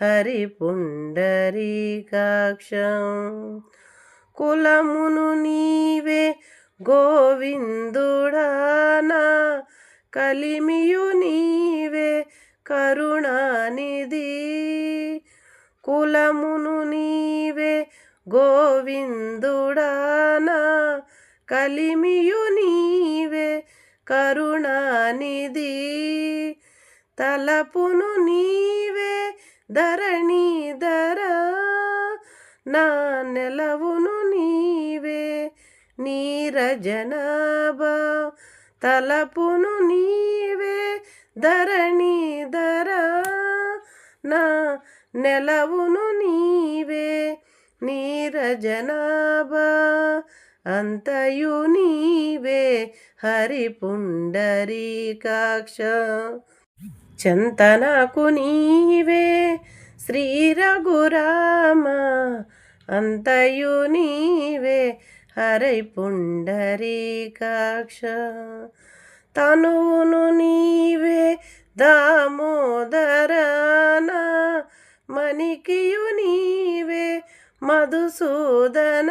హరిపుండరీకాక్షం. కులమును నీవే గోవిందుడానా కలిమియు నీవే కరుణానిధి. కులమును నీవే గోవిందుడానా కలిమియు నీవే కరుణానిధి. తలపును నీవే ధరణి ధర నా నెలవును నీవే నీరజనాభా తలపును నీవే. ధరణీధర నా నెలవును నీవే నీరజనాభా అంతయు నీవే. హరిపుండరీకాక్ష చంతనకు నీవే శ్రీ రఘురామ అంతయు నీవే హరై పుండరీకాక్ష. తనువును నీవే దామోదరాన మణికియు నీవే మధుసూదన.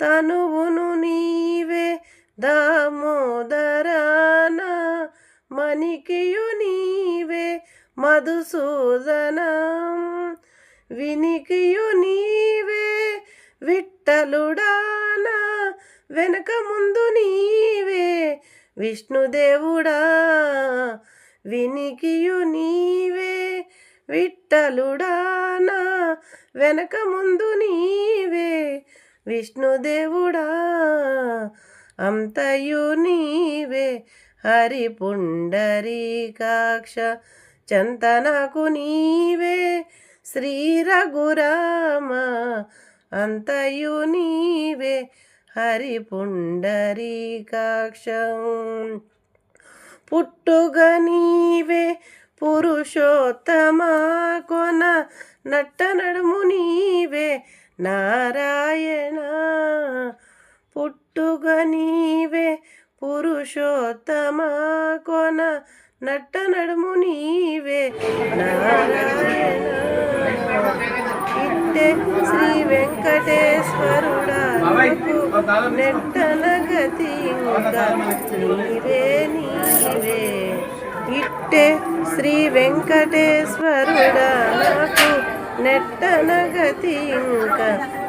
తనువును నీవే దామోదరాన మణికియు నీవే మధుసూదనం. వినికియు నీవే విట్టలుడానా. వెనక ముందు నీవే విష్ణుదేవుడా. వినికియు నీవే విట్టలుడానా. వెనక ముందు నీవే విష్ణుదేవుడా. అంతయు నీవే హరి పుండరీకాక్ష చంతనకు నీవే శ్రీ రఘురామ అంతయు నీవే హరి పుండరీకాక్ష పుట్టుగ నీవే పురుషోత్తమా కొన నట్ట నడుము నీవే నారాయణ. పుట్టుగ నీవే పురుషోత్తమ కొన నట్ట నడుము నీవే. నారాయణ ఇట్టే శ్రీ వెంకటేశ్వరుడా నెట్టన గతి నీవే నీవే. ఇట్టే శ్రీ వెంకటేశ్వరుడా నాకు నెట్టన గతి ఇంకా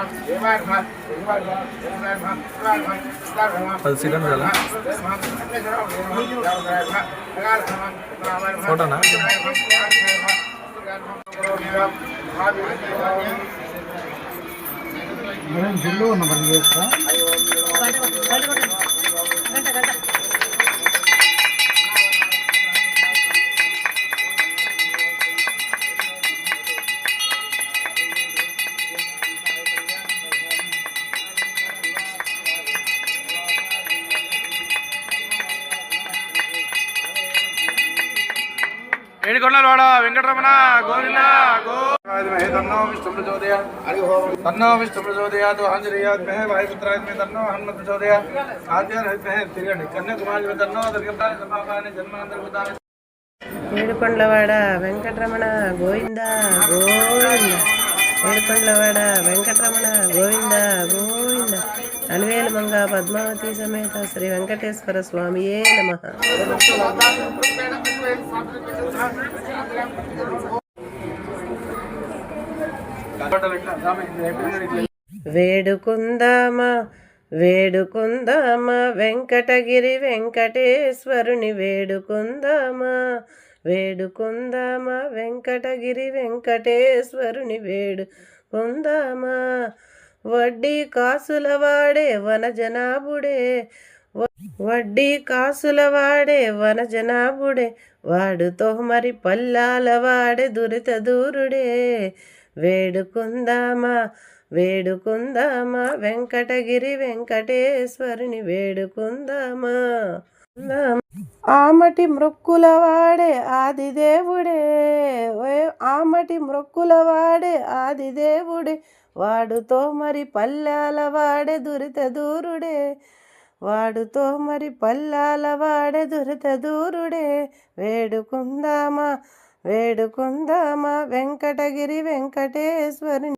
విశేషాంశస్య అంజనమ్య సహ కుటుంబస్య లక్ష్మీదేవస్య చంతనకు పద్మనమ్య నీవే శ్రీ రఘురామ అక్షయనమ్య అంతయు ఏడుకొండలవాడ వెంకటరమణ గోవింద తన్నో విష్ణు ప్రచోదయ తన్నో విష్ణు ప్రచోదయాత్ ఆంజనేయాత్మహే వాయుపుత్రాత్మే తన్నో హనుమత్ ప్రచోదయ ఆద్యాత్మహే తిరగండి. కన్యాకుమారి తన్నో దుర్గంతాని సమాపాని జన్మాంతర్భూతాని ఏడుకొండలవాడ వెంకటరమణ గోవింద గోవింద. ఏడుకొండలవాడ వెంకటరమణ గోవింద గోవింద. అలివేలు మంగ పద్మావతి సమేత శ్రీ వెంకటేశ్వర స్వామియే నమ. వేడుకుందామా వేడుకుందామా వెంకటగిరి వెంకటేశ్వరుని వేడుకుందామా. వేడుకుందామా వెంకటగిరి వెంకటేశ్వరుని వేడు కొందామా వడ్డీ కాసుల వాడే వనజనాభుడే వడ్డీ కాసుల వాడే వనజనాభుడే వాడుతో మరి పల్లాల వాడే దురిత దూరుడే. వేడుకుందామా వేడుకుందామా వెంకటగిరి వెంకటేశ్వరుని వేడుకుందామా? ఆమటి మృక్కుల వాడే ఆదిదేవుడే. దేవుడే ఆమటి మృక్కుల వాడే ఆదిదేవుడే. వాడుతో మరి పల్లాల వాడే దురిత దూరుడే వాడుతో మరి పల్లాల వాడే దురిత దూరుడే వేడుకుందామా వేడుకుందామా వెంకటగిరి వెంకటేశ్వరుని.